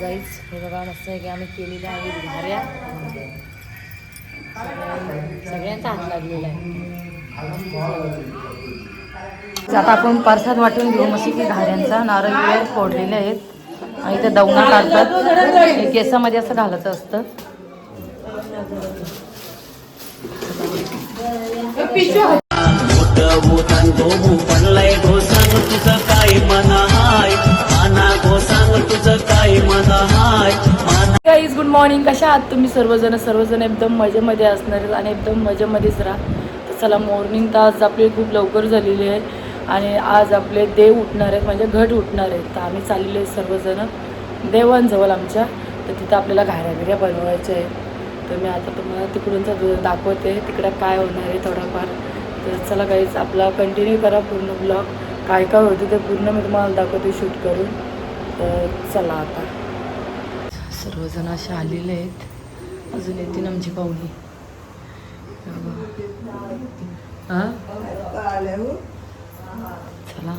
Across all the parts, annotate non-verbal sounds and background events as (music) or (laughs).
गाईच हे बघा मस्त आहे की आम्ही केलेल्या घाऱ्या सगळ्या- सगळ्यांचा हात लागलेला आहे. आता आपण प्रसाद वाटून घेऊ. मस्त की घाऱ्यांचा नारळ बिरळ फोडलेले आहेत. आणि ते दवना काढतात. केसामध्ये असं घालायचं असतं. सांग तुझं काय मन हाय? माना गो सांग तुझं काय मन हाय? माना गाईज गुड मॉर्निंग कशा आहात तुम्ही सर्वजण? सर्वजण एकदम मजेमध्ये असणार आहेत आणि एकदम मजेमध्येच राहा. तर चला मॉर्निंग तर आज आपली खूप लवकर झालेली आहे आणि आज आपले देव उठणार आहेत म्हणजे घट उठणार आहेत. तर आम्ही चाललेलो आहे सर्वजण. देवांजवळ आमच्या. तर तिथं आपल्याला घाऱ्या बिऱ्या बनवायच्या आहेत. तर मी आता तुम्हाला तिकडूनचा दाखवते तिकडं काय होणार आहे थोडाफार. तर चला काहीच आपला कंटिन्यू करा पूर्ण ब्लॉग काय काय होते ते पूर्ण मी तुम्हाला दाखवते शूट करून. तर चला आता. सर्वजण असे आलेले आहेत. अजून येतील आमची पाहुणी. हा? चला.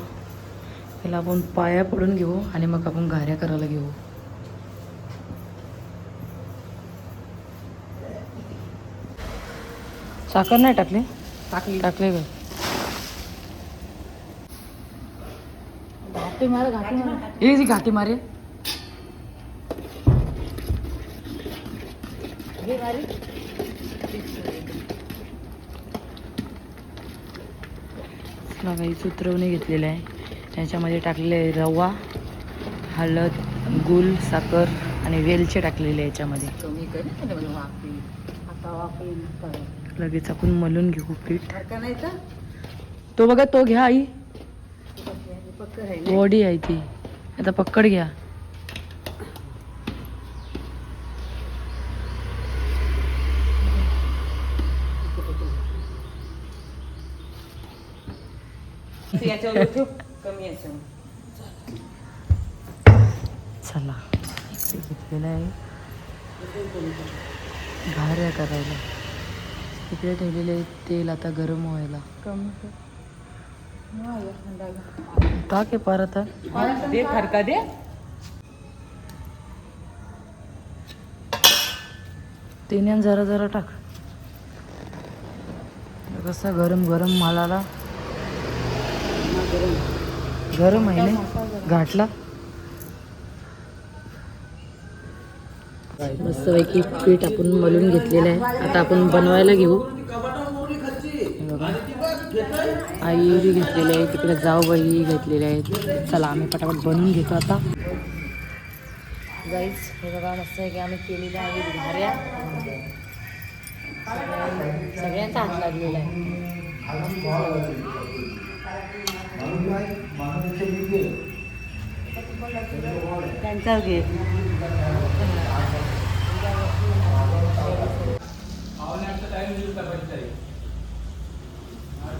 पहिला आपण पाया पडून घेऊ आणि मग आपण घाऱ्या करायला घेऊ. साखर नाही टाकले? टाकली. टाकले घाटी मारे घाटी मारे. जी घाटी मारे. हे मारे. काही उतरवणे घेतलेलं आहे. त्याच्यामध्ये टाकलेले आहे रवा हळद गुल साखर आणि वेलचे टाकलेले आहे याच्यामध्ये. लगेच आपण मलून घेऊ पीठ. तो बघा तो घ्या आई. बॉडी आहे ती. आता पक्कड घ्या. चला. घेतलेलं आहे. घाऱ्या करायला. इकडे ठेवलेले तेल आता गरम व्हायला. टाक आहे परत दे फरका दे। तिने जरा जरा टाक। कसा गरम गरम मालाला? गरम आहे ना? घाटला? मस्तपैकी पीठ आपण मलून घेतलेलं आहे. आता आपण बनवायला घेऊ. हे आई घेतलेली आहे तिकडे जाऊ बाई घेतलेले आहेत. चला आम्ही पटापट बनवून घेतो आता. गाईच हे बघा मस्त आहे की आम्ही केलेल्या आहे घाऱ्या सगळ्यांचा हात लागलेला आहे. त्यांचा घे.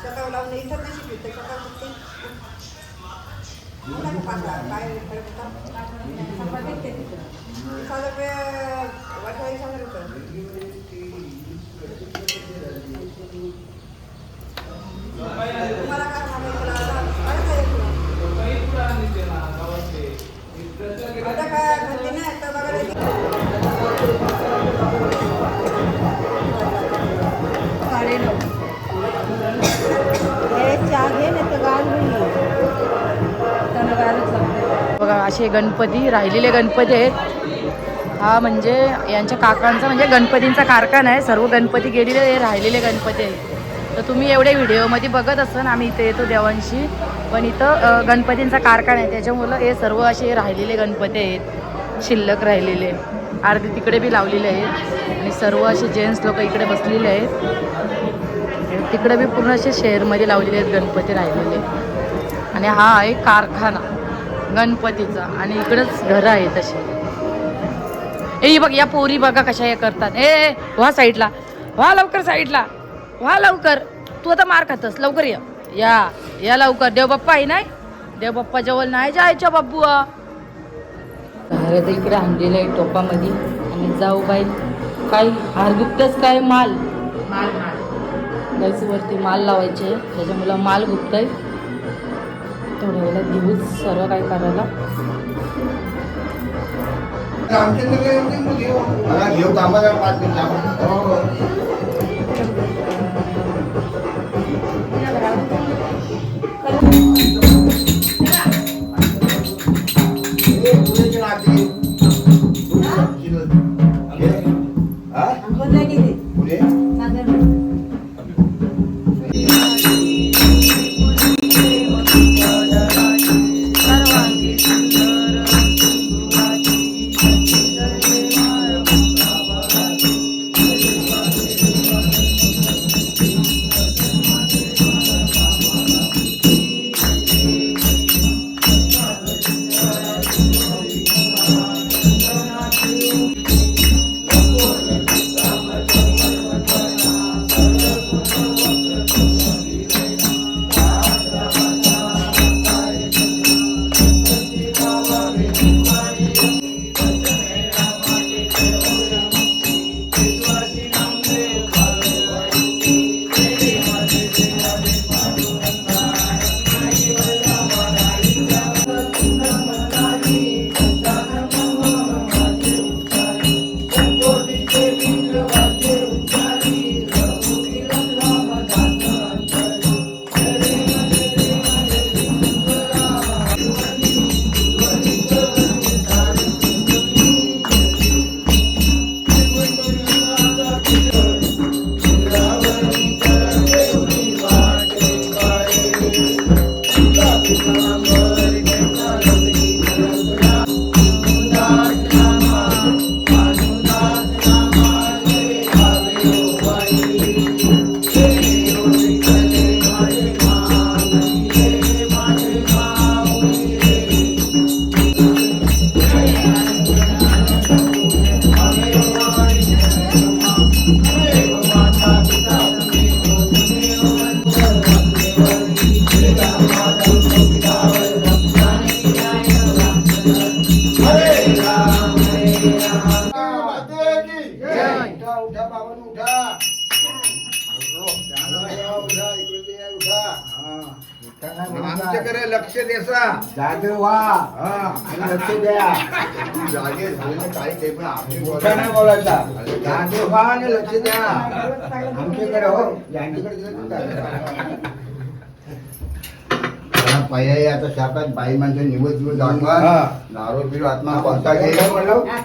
Ikaw lang na isa na si Peter, ikaw lang si Ano ko pasa? Kaya, kaya, kaya, kaya, kaya, kaya, kaya, kaya, kaya, kaya, kaya, ver. Ganpati राहिलेले गणपती आहेत. हा म्हणजे यांच्या काकांचा म्हणजे गणपतींचा कारखाना आहे. सर्व गणपती गेलेले हे राहिलेले गणपती आहेत. तर तुम्ही एवढे व्हिडिओमध्ये बघत असाल आम्ही इथे येतो देवांशी. पण इथं गणपतींचा कारखाना आहे. त्याच्यामुळं हे सर्व असे राहिलेले गणपती आहेत. शिल्लक राहिलेले अर्धे तिकडे बी लावलेले आहेत. आणि सर्व असे जेंट्स लोक इकडे बसलेले आहेत. तिकडे बी पूर्ण असे शहरमध्ये लावलेले आहेत गणपती राहिलेले. आणि हा आहे कारखाना. गणपतीचा. आणि इकडंच घरं आहेत अशी ए बघ या पोरी बघा कशा हे करतात. ए व्हा साईडला. व्हा लवकर साईडला. व्हा लवकर. तू आता मार खातस. लवकर या. या. या लवकर. देव बाप्पा आहे नाही देव बाप्पा जवळ नाही जायच्या बाप्पू तर इकडे आणलेलं आहे टोपामध्ये. आणि जाऊ बाई. काय हारगुप्तच काय माल? माल माल. वरती माल लावायचे. त्याच्यामुळं माल गुप्ताय थोड्या वेळात घेऊच सर्व काय करायला. घेऊ थांबा व्हा आणि लक्ष द्या. आमच्याकडे हो यांच्याकडे? हा, पर्यायी आता शाखात बाई माणसं निवड निवड दाखवा. दारू बिरू आत्मा कोणता गेला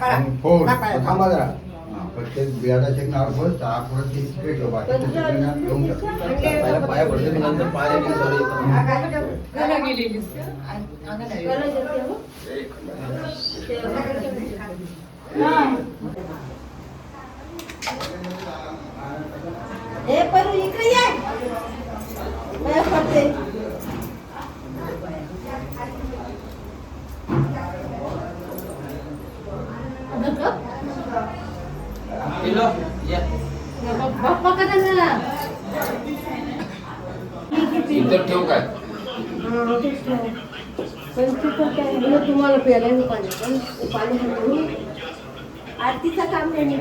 आणि फोन. थांबा जरा हा, प्रत्येक बियाडाचे नाव फोन सहा फोन तीस हो, घेऊन टाक. पहिला पाया पडते नंतर पाया येतो. हे पण इकडे ये. बाहेर पडते बाप्पा कसा झाला पण तिथं काय मला तुम्हाला प्यायला पाणी पण पाणी आरतीचं काम नाही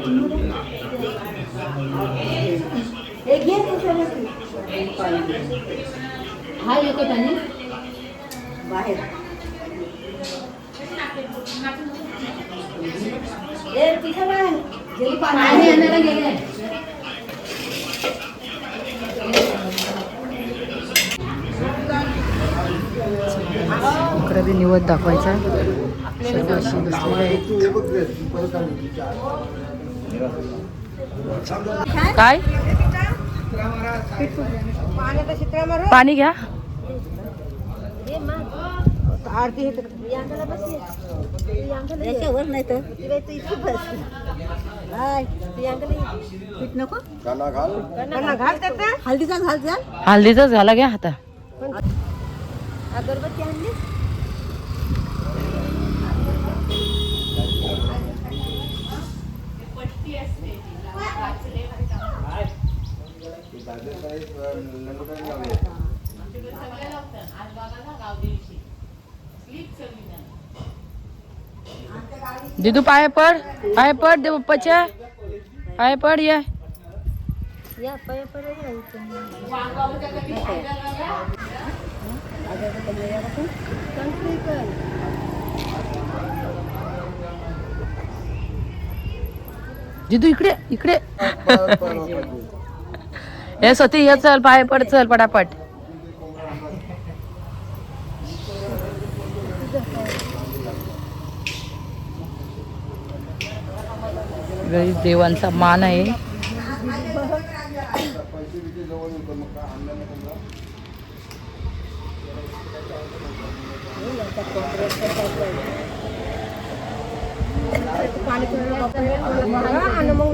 हे घे हा येतो त्याने बाहेर. ए तिथं बाहेर. गेली पाणी. आणायला गेले. इकडे बी निवड दाखवायचा. सर्व अशी बसलेली आहेत. काय? पाणी घ्या. आरती याच्यावर नाही तर? हल्दीचाच घाला. घ्या आता अगरबत्ती आणली. दिदू पाय पड पाय पड दे पप्पाच्या. पाय पड या. दिदू इकडे इकडे. हे सती ये चल पाय पड चल पटापट. गाईस, देवांचा मान आहे. आणि मग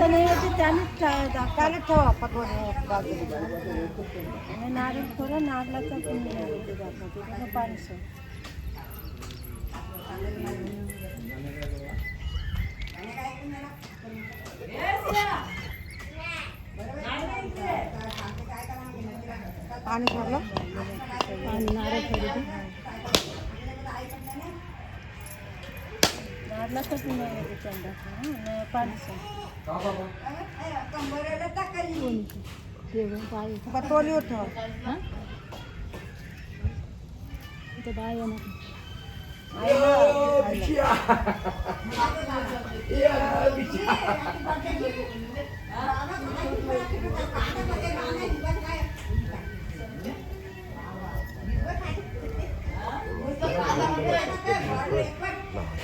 नाही होती त्यानेच ठेवा आणि नारळ थोडं नारळाचा पण पाणी सोड पाणी सोडलं पाणी नारळ सोडलं नारळाचं पण नाही बाय सगळे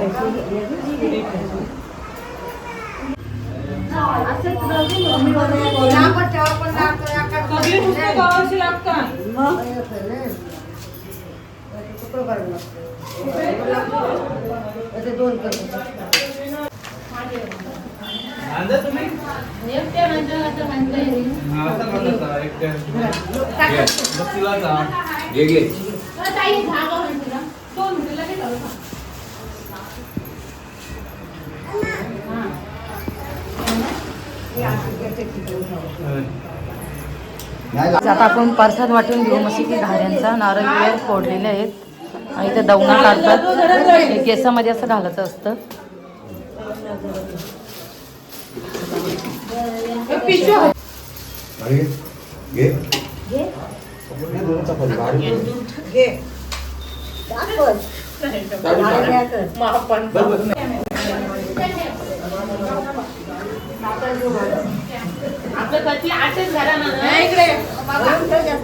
पुस्तकं गावाची लागतात घे घे आता आपण प्रसाद वाटून घेऊ. मस्त की घाऱ्यांचा नारळ बिरळ फोडलेले आहेत. आणि इथे दवना काढतात. हे केसामध्ये असं घालायचं असतं.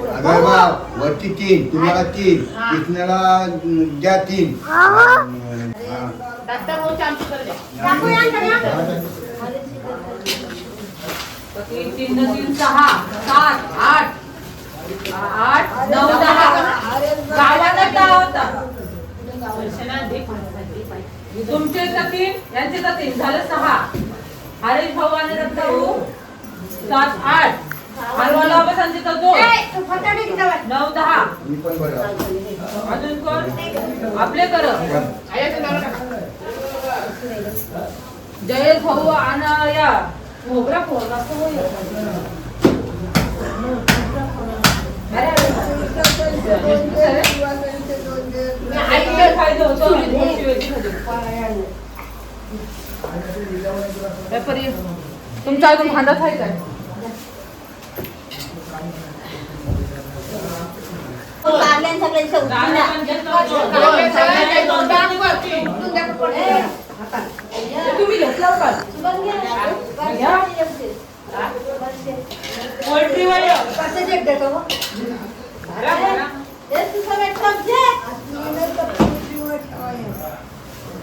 अगं बा वरती तीन तुम्हाला तीन कितन्याला द्या तीन. हा. तीन तीन तीन सहा सात आठ आठ नऊ दहा. गावाला दहा होता तुमचे इथं तीन यांचे तीन. झालं सहा. हरेश भाऊ आणि रत्न भाऊ सात आठ हलवाला बसांचे तर दोन नऊ दहा मी पण बरं अजून कोण आपले कर जयेश भाऊ आणि या खोबरा खोबरा ऐकले फायदा होतो आणि थोडीशी वेगळी खाली. व्यापारी तुमच्या अजून भांडत आहे काय कारल्यान सगळे इथं उचलून दाणे द्या. पण घेतलं. तुम्ही घेतलं का सुगंध घ्या ना. बस, बस, बस. पोल्ट्री वाले कसं check देतो मग?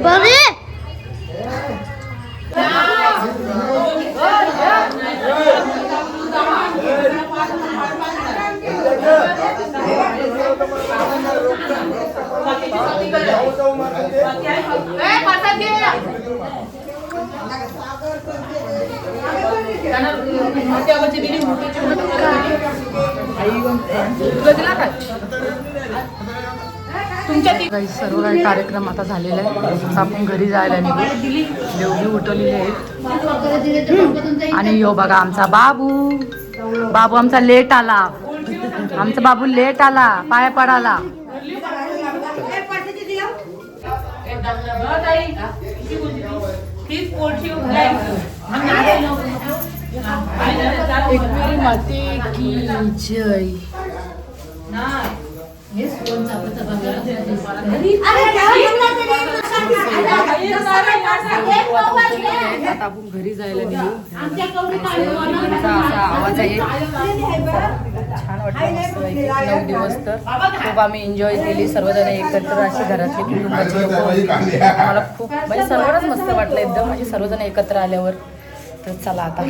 नारळ बघा मला काही सर्व काही कार्यक्रम आता झालेला आहे आपण घरी जायला निघू. देवगी उठवलेले आहेत. आणि यो बघा आमचा बाबू. बाबू आमचा लेट आला. आमचा बाबू लेट आला. पाय पडाला. माते की जय. आता आपण घरी जायला निघू असा आवाज आहे छान वाटलं नऊ दिवस तर खूप आम्ही एन्जॉय केली सर्वजण एकत्र अशी घरातली कुटुंबाची. मला खूप म्हणजे सर्वांनाच मस्त वाटलं एकदम म्हणजे सर्वजण एकत्र आल्यावर तर चला आता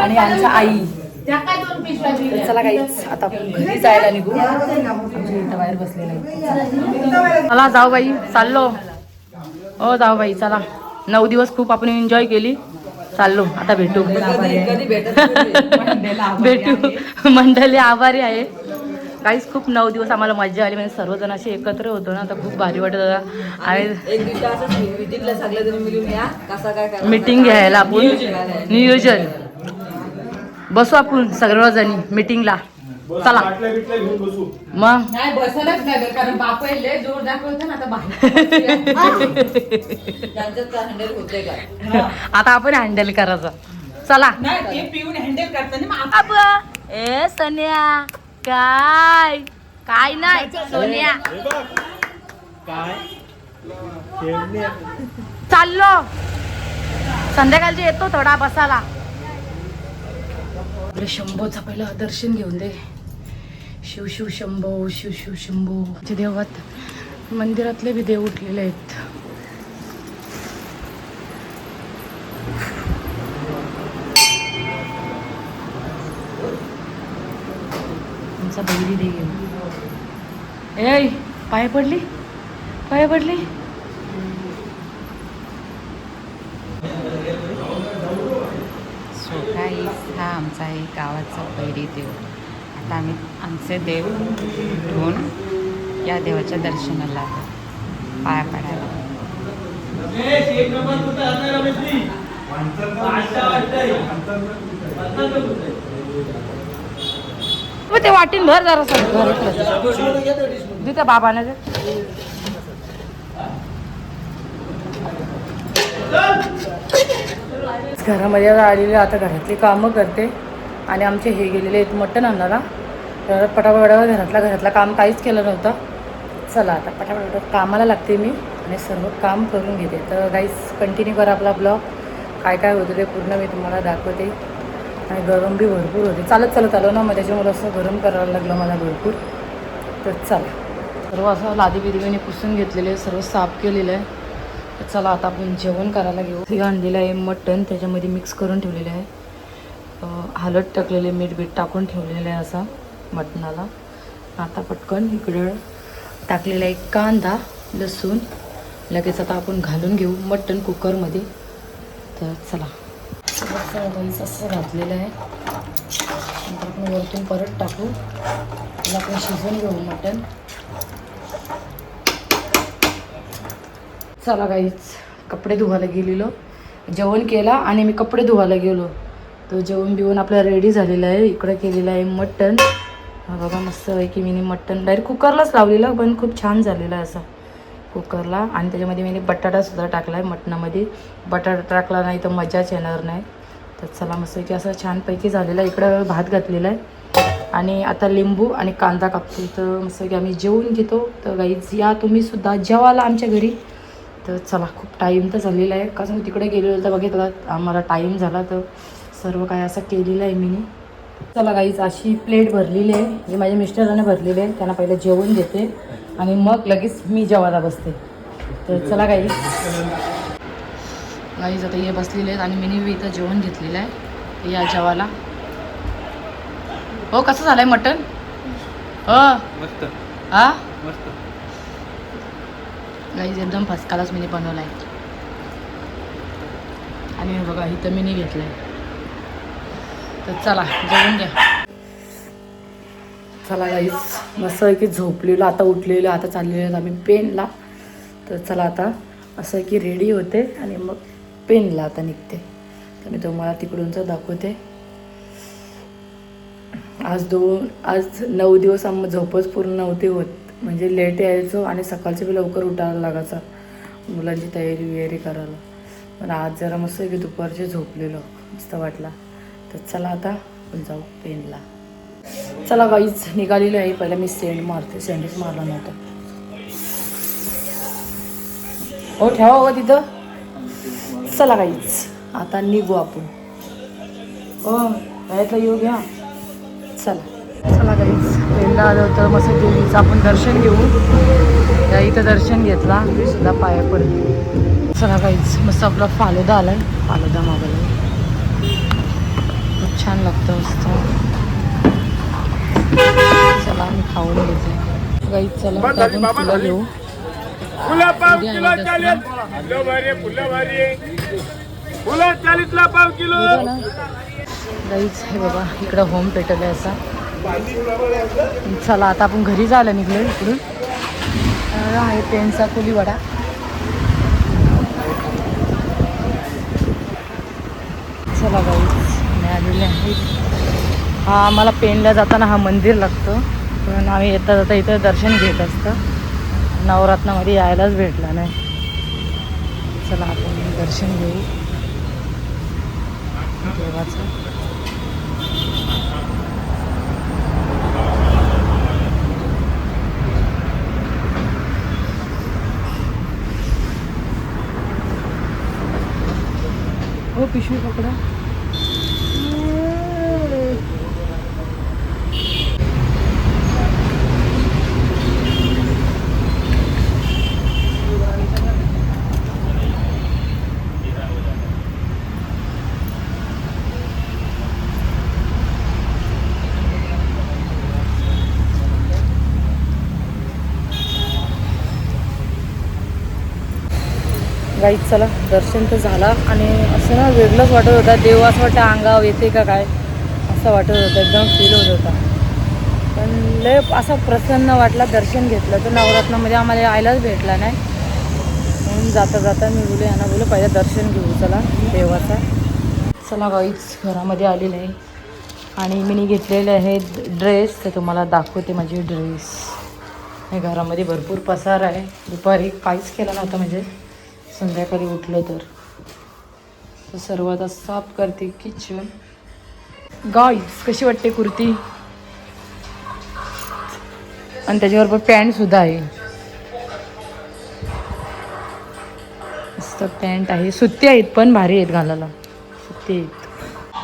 आणि आमच्या आई चला आता आपण घरी जायला निघू. आमच्या इथं बाहेर बसलेलं आहे. चला जाऊ बाई चाललो. हो जाऊ बाई चला. नऊ दिवस खूप आपण एन्जॉय केली. चाललो आता भेटू. भेटू. मंडळी आभारी आहे. काहीच खूप नऊ दिवस आम्हाला मजा आली. म्हणजे सर्वजण असे एकत्र होतो ना आता खूप भारी वाटत होता. आणि? मीटिंग घ्यायला आपण. नियोजन. बसू आपण सर्वजणी मीटिंगला चला. मग? नाही बसायलाच नाही कारण बाप लय जोर दाखवतो ना आता बाहेर. (laughs) त्यांच्यात काय हँडल होते का? (laughs) आता आपण हँडल करायचं. चला. नाही ते पिऊन हँडल करताना मग अब ए सोन्या. काय? काय नाही सोन्या. चाललो. संध्याकाळचे येतो थोडा बसाला आपल्या शंभोचा पहिला दर्शन घेऊन दे. शिव शिव शंभो शिव शिव शंभो. आमच्या देवात मंदिरातले बी देव उठलेले आहेत. आमचा बैरी दे ए पाय पडली? पाय पडली? आमचा आहे गावाचा पैरी देव. आता आम्ही आमचे देव घेऊन या देवाच्या दर्शनाला आलो. पाया पडायला. मग ते वाटीन भर जरा तिथं बाबाने दे. घरामध्ये आलेले आता घरातली कामं करते. आणि आमचे हे गेलेले आहेत मटण आणायला तर पटापटा घरातला घरातला काम काहीच केलं नव्हतं. चला आता पटापट कामाला लागते मी आणि सर्व काम करून घेते. तर गाईस कंटिन्यू करा आपला ब्लॉग काय काय होतं ते पूर्ण मी तुम्हाला दाखवते. आणि गरम बी भरपूर होते. चालत चालत आलो ना मग त्याच्यामुळे असं गरम करायला लागलं मला भरपूर. तर चला. सर्व असं लादी बिदीने पुसून घेतलेलं आहे सर्व साफ केलेलं आहे. तर चला आता आपण जेवण करायला घेऊ. हे आणलेलं आहे मटण त्याच्यामध्ये मिक्स करून ठेवलेलं आहे. हलत टाकलेले मीठ बीठ टाकून ठेवलेलं आहे असा मटणाला. आता पटकन इकडं टाकलेला एक कांदा लसूण. लगेच आता आपण घालून घेऊ मटण कुकरमध्ये. तर चला. राईस असं घातलेलं आहे. नंतर आपण वरतून परत टाकू. त्याला आपण शिजवून घेऊ मटण. चला गाईच कपडे धुवायला गेलेलो. जेवण केला आणि मी कपडे धुवायला गेलो. तो जेवण बिवून आपला रेडी झालेला आहे. इकडं केलेलं आहे मटण. हा बघा मस्त आहे की मी मटण. डायरेक्ट कुकरलाच लावलेलं पण खूप छान झालेलं आहे असं. कुकरला. आणि त्याच्यामध्ये मी बटाटासुद्धा टाकला आहे मटणामध्ये. बटाटा टाकला नाही तर मजाच येणार नाही. तर चला मस्त की असं छानपैकी झालेलं आहे. इकडं भात घातलेला आहे. आणि आता लिंबू आणि कांदा कापतो. तर मस्त की आम्ही जेवून घेतो. तर गाईज या तुम्हीसुद्धा जेवायला आमच्या घरी. तर चला खूप टाईम तर झालेला आहे. कसं तिकडे गेलेलो तर बघितलं आम्हाला टाईम झाला तर. सर्व काय असं केलेलं आहे मी. चला गाईच अशी प्लेट भरलेली आहे. जी माझ्या मिस्टराने भरलेली आहे. त्यांना पहिलं जेवण देते आणि मग लगेच मी जेवायला बसते. तर चला गाईज गाईज आता हे बसलेले आहेत आणि मी इथं जेवण घेतलेलं आहे. या जेवायला. हो कसं झालंय हो. मस्त. हा? मस्त. गाईज एकदम फसकालाच मी बनवला आहे आणि बघा इथं मी घेतलं आहे तर चला जेवून घ्या. चला गाईज मस्त आहे की झोपलेलो आता उठलेलो आता चाललेलो आम्ही पेनला. तर चला आता असं आहे की रेडी होते आणि मग पेनला आता निघते. तर मी तुम्हाला तिकडूनच दाखवते. आज दोन आज नऊ दिवस आम्ही झोपच पूर्ण नव्हती होत. म्हणजे लेट यायचो आणि सकाळचं बी लवकर उठायला लागायचं मुलांची तयारी वगैरे करायला. पण आज जरा मस्त आहे की दुपारचे झोपलेलो मस्त वाटला. तर चला आता आपण जाऊ पेनला. चला गाईच निघालेली आहे. पहिला मी सेंड मारते. सेंडच मारला नव्हता. हो ठेवा हो तिथं. चला गाईच आता निघू आपण. हो गायतला येऊ घ्या. चला. चला गाईच पेनला आलं होतं. मस्त देवीचं आपण दर्शन घेऊ. या इथं दर्शन घेतला. सुद्धा पाया पडले. चला काहीच मस्त आपला फालुदा आलाय. फालुदा मागवला. छान लागतं मस्त. चला आम्ही खाऊन घेते. गाईच चला आपण फुलं घेऊ. गाईच हे बघा इकडं होम पेटल आहे असा. चला आता आपण घरी जायला निघलो इकडून. आहे पेनचा कुली वडा चला गाईच आलेले आहे हा आम्हाला पेनला जाताना हा मंदिर लागतो. पण आम्ही येता जाता इथं दर्शन घेत असतं. नवरात्रामध्ये यायलाच भेटला नाही. चला आपण दर्शन घेऊ. देवाचं. हो पिशवी पकडा. गाईत चला दर्शन तर झाला. आणि असं ना वेगळंच वाटत होता देव असं वाटतं अंगावर येते का काय? असं वाटत होतं एकदम फील होत होता. पण लय असा प्रसन्न वाटला दर्शन घेतलं. तर नवरात्रामध्ये आम्हाला यायलाच भेटला नाही. म्हणून जाता जाता मी बोलू यांना बोलू पहिलं दर्शन घेऊ चला देवाचा. चला गाईच घरामध्ये आलेलं आहे आणि मी घेतलेले आहे ड्रेस तर तुम्हाला दाखवते माझी ड्रेस हे घरामध्ये भरपूर पसार आहे. दुपारी काहीच केला नव्हता म्हणजे. संध्याकाळी उठलं तर. सर्वात आता साफ करते किचन गाईज कशी वाटते कुर्ती? आणि त्याच्याबरोबर पॅन्ट सुद्धा आहे. मस्त पॅन्ट आहे. सुत्ती आहेत पण भारी आहेत घालायला. सुत्ती आहेत.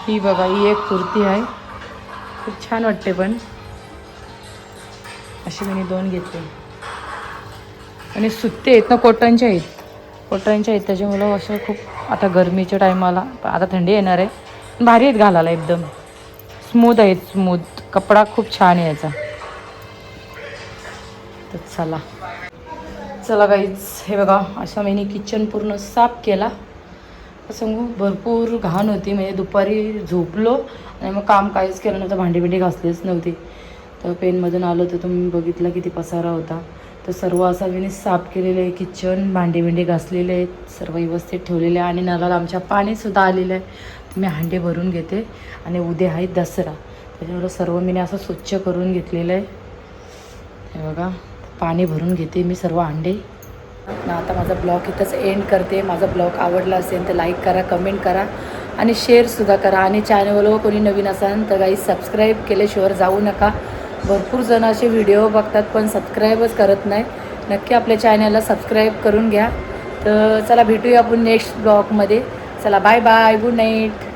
ही बघा ही एक कुर्ती आहे. खूप छान वाटते पण. अशी मी दोन घेतले आणि सुत्ते आहेत ना कॉटनच्या आहेत. कॉटनच्या आहेत त्याच्यामुळं असं खूप आता गरमीच्या टायमाला आता थंडी येणार आहे. भारी आहेत घालायला एकदम. स्मूथ आहेत स्मूथ कपडा खूप छान आहे याचा. तर चला. चला काहीच हे बघा असा मी किचन पूर्ण साफ केला. सांगू भरपूर घाण होती. म्हणजे दुपारी झोपलो आणि मग काम काहीच केलं नव्हतं. भांडी बिंडी घासलीच नव्हती. तर पेनमधून आलो तर तुम्ही बघितलं किती पसारा होता. तर सर्व असा मी साफ केलेलं आहे किचन भांडे बिंडे घासलेले आहेत सर्व व्यवस्थित ठेवलेले आहे आणि नळाला आमच्या पाणीसुद्धा आलेलं आहे. तर मी हांडे भरून घेते आणि उद्या आहे दसरा. त्याच्यामुळं सर्व मीने असं स्वच्छ करून घेतलेलं आहे. हे बघा पाणी भरून घेते मी सर्व अंडे ना आता माझा ब्लॉग इथंच एंड करते. माझा ब्लॉग आवडला असेल तर लाईक करा कमेंट करा आणि शेअरसुद्धा करा. आणि चॅनलवर कोणी नवीन असाल तर काही सबस्क्राईब केल्याशिवाय जाऊ नका. भरपूर जण असे व्हिडिओ बघतात पण सबस्क्राईबच करत नाही. नक्की आपल्या चॅनलला सबस्क्राईब करून घ्या. तर चला भेटूया आपण नेक्स्ट ब्लॉगमध्ये चला बाय बाय गुड नाईट